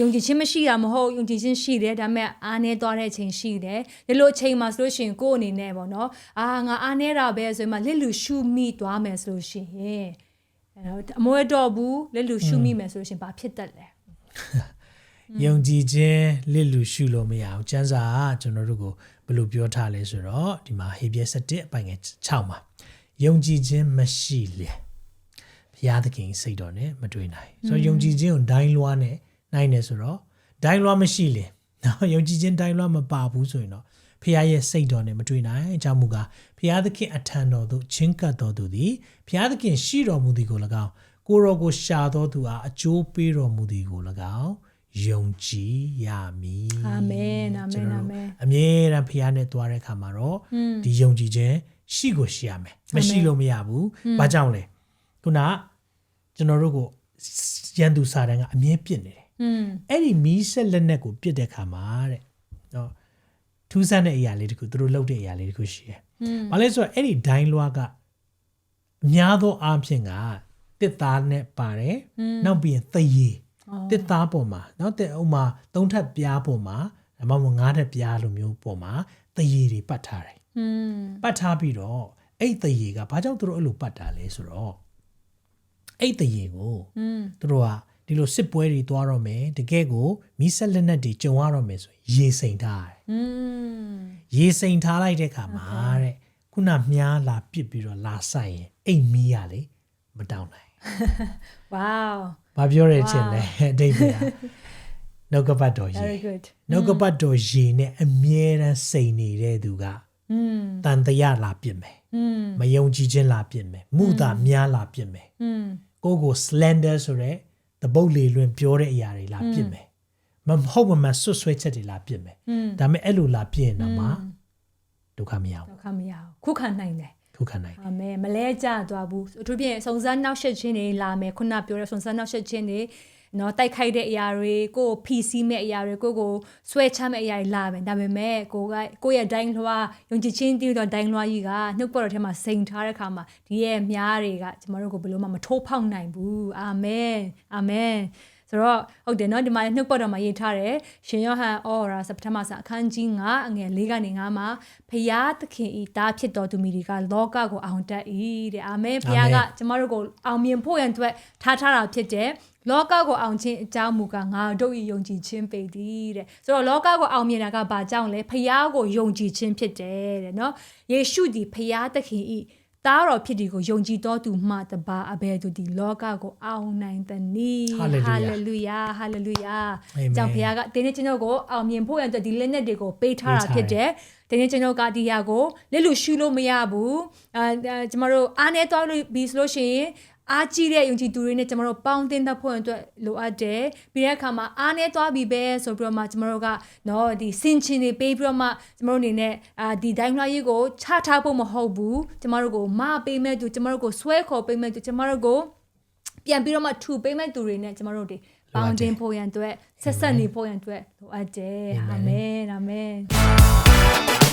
ယုံကြည်ခြင်းမရှိတာမဟုတ်ယုံကြည်ခြင်းရှိတယ်ဒါပေမဲ့အားနည်းသွားတဲ့အချိန်ရှိတယ်ဒီလိုအချိန်မှာဆိုလို့ရှိရင်ကိုယ့်အနေနဲ့ပေါ့နော်အာငါအားနည်းတာပဲဆိုရင်မှလက်လူရှုမိသွားမယ်ဆိုလို့ရှိရင်အဲတော့အမွေတော့ဘူးလက်လူရှုမိမယ်ဆိုလို့ရှိရင်ဘာဖြစ်တတ်လဲယုံကြည်ခြင်းလစ်လူရှုလို့မရအောင်ကျမ်းစာကကျွန်တော်တို့ကိုဘယ်လိုပြောထားလဲဆိုတော့ဒီမှာဟေဘရဲ7အပိုင်ငယ်6မှာယုံကြည်ခြင်းမရှိလေဘုရားသခင်စိတ်တော်နဲ့မတွေ့နိုင်ဆိုတော့ယုံကြည်ခြင်းကိုဒိုင်းလွားနဲ့ နိုင်တယ်ဆိုတော့ဒိုင်းလွားမရှိလေနော်ယုံကြည်ခြင်းဒိုင်းလွားမပါဘူးဆိုရင်တော့ဖခင်ရဲ့စိတ်တော်နဲ့မတွေ့နိုင်အကြောင်းမူကားဖခင်သခင်အထံတော်သို့ချင်းကပ်တော်သူသည်ဖခင်သခင်ရှိတော်မူသည်ကို၎င်းကိုရောကိုရှာတော်သူအားအကျိုးပေးတော်မူသည်ကို၎င်းယုံကြည်ရမည်အာမင်အာမကျွန်င်တော်အာတို့မင်အမြဲတမ်းဖခင်နဲ့တွားတဲ့အခါမှာတော့ဒီယုံကြည်ခြင်းရှိကိုရှိရမယ်မရှိလို့မရဘူးဘာကြောင့်လဲခုနကကျွန်တော်တို့ကိုရန်သူစာတန်ကအမြဲပြစ်နေတယ် อืมအဲ့ဒီမီးဆက်လက်နဲ့ကိုပြစ်တဲ့ခါမှာတဲ့နော်ထူးဆန်းတဲ့အရာလေးတခုသူတို့လုပ်တဲ့အရာလေးတခုရှိတယ်။ဘာလဲဆိုတော့အဲ့ဒီဒိုင်းလွားကအများသောအားဖြင့်ကတစ်သားနဲ့ပါတယ်။နောက်ပြီးရင်သရေတစ်သားပေါ်မှာနော်တဲ့ဥမာသုံးထပ်ပြားပေါ်မှာဒါမှမဟုတ်ငါးထပ်ပြားလိုမျိုးပေါ်မှာသရေတွေပတ်ထားတယ်။ပတ်ထားပြီးတော့အဲ့သရေကဘာကြောင့်သူတို့အဲ့လိုပတ်တာလဲဆိုတော့အဲ့သရေကိုသူတို့က ဒီလိုစစ်ပွဲတွေသွားတော့မယ်တကယ်ကိုမီးဆက်လက်နက်တွေကြုံရတော့မယ်ဆိုရင်ရေစိန်ထားတယ် อืม ရေစိန်ထားလိုက်တဲ့ခါမှာတဲ့ခုနမြားလာပစ်ပြီးတော့လာဆိုင်ရင်အိမ်မီးရလေမတောင်းနိုင် ဝေါ ဘာပြောရချင်လဲအတိတ်ကနှုတ်ကပတ်တော်ရေ very good နှုတ်ကပတ်တော်ရေနဲ့အမြဲတမ်းစိန်နေတဲ့သူက อืม တန်တရားလာပစ်မယ် อืม မယုံကြည်ခြင်းလာပစ်မယ်မူတာများလာပစ်မယ် อืม ကိုယ့်ကို slender ဆိုတဲ့ တပုတ်လေလွင်ပြောတဲ့အရာတွေလာပြစ်မယ်မဟုတ်မမှန်ဆွတ်ဆွဲချက်တွေလာပြစ်မယ်อืมဒါပေမဲ့အဲ့လိုလာပြစ်ရင်တော့မှဒုက္ခမရဘူးတော့ခမရအောင်ခုခံနိုင်တယ်ခုခံနိုင်တယ်အာမင်မလဲကြသွားဘူးအထူးဖြင့်စုံစမ်းနောက်ဆက်ခြင်းတွေလာမယ်ခုနပြောတဲ့စုံစမ်းနောက်ဆက်ခြင်းတွေ နော်တိုက်ခိုက်တဲ့အရာတွေကိုယ် PC မဲ့အရာတွေကိုကိုဆွဲချမဲ့အရာတွေလာမယ်ဒါပေမဲ့ကိုကကိုယ့်ရဲ့ဒိုင်းလွှာယုံကြည်ခြင်းတည်တော့ဒိုင်းလွှာကြီးကနှုတ်ပေါ်တော်ထဲမှာစိန်ထားတဲ့ခါမှာဒီရဲ့မြားတွေကကျမတို့ကိုဘယ်လို့မှမထိုးဖောက်နိုင်ဘူးအာမင်အာမင် ဆိုတော့ဟုတ်တယ်เนาะဒီမှာနှုတ်ပေါ်တော်မှာရေးထားတယ်ရှင်ယောဟန်အော်ရာစပထမဆာအခန်းကြီး9အငယ်၄ကနေ9မှာဖျားသခင်ဤသားဖြစ်တော်သူမိတွေကလောကကိုအောင်တတ်၏တဲ့အာမင်ဖျားကကျမတို့ကိုအောင်မြင်ဖို့ရန်အတွက်ထားထားတာဖြစ်တယ်လောကကိုအောင်ခြင်းအကြောင်းမူကားငါတို့ဤယုံကြည်ခြင်းပေသည်တဲ့ဆိုတော့လောကကိုအောင်မြင်တာကဘာကြောင့်လဲဖျားကိုယုံကြည်ခြင်းဖြစ်တယ်တဲ့เนาะယေရှုဒီဖျားသခင်ဤ သားတော်ဖြစ်ဒီကိုယုံကြည်တော်သူမှတပါအဘယ်သူဒီလောကကိုအောင်နိုင်သနည်း Hallelujah ဟာလေလုယာဟာလေလုယာ Amen ကြောင့်ဖခင်ကတင်းနေကျွန်တော်ကိုအောင်မြင်ဖို့ရန်အတွက်ဒီလက်နက်တွေကိုပေးထားတာပေးထားဖြစ်တယ်တင်းနေကျွန်တော်ကဒီဟာကိုလက်လူရှူလို့မရဘူးအဲအဲကျွန်တော်တို့အားနေသွားလို့ပြီးဆိုလို့ရှိရင် အားကြီးတဲ့ယုံကြည်သူတွေနဲ့ကျွန်တော်တို့ပေါင်းတင်သက်ဖို့ရန်အတွက်လိုအပ်တယ်ပြီးတဲ့အခါမှာအားနေသွားပြီပဲဆိုပြီးတော့မှကျွန်တော်တို့ကနော်ဒီစင်ချင်တွေပေးပြီးတော့မှကျွန်တော်တို့အနေနဲ့အာဒီဒိုင်းလွှားရေးကိုချထားဖို့မဟုတ်ဘူးကျွန်တော်တို့ကိုမပေးမဲ့သူကျွန်တော်တို့ကိုဆွဲခေါ်ပေးမဲ့သူကျွန်တော်တို့ကိုပြန်ပြီးတော့မှထူပေးမဲ့သူတွေနဲ့ကျမတို့တွေပေါင်းတင်ဖို့ရန်အတွက်ဆက်ဆက်နေဖို့ရန်အတွက်လိုအပ်တယ်အာမင်အာမင်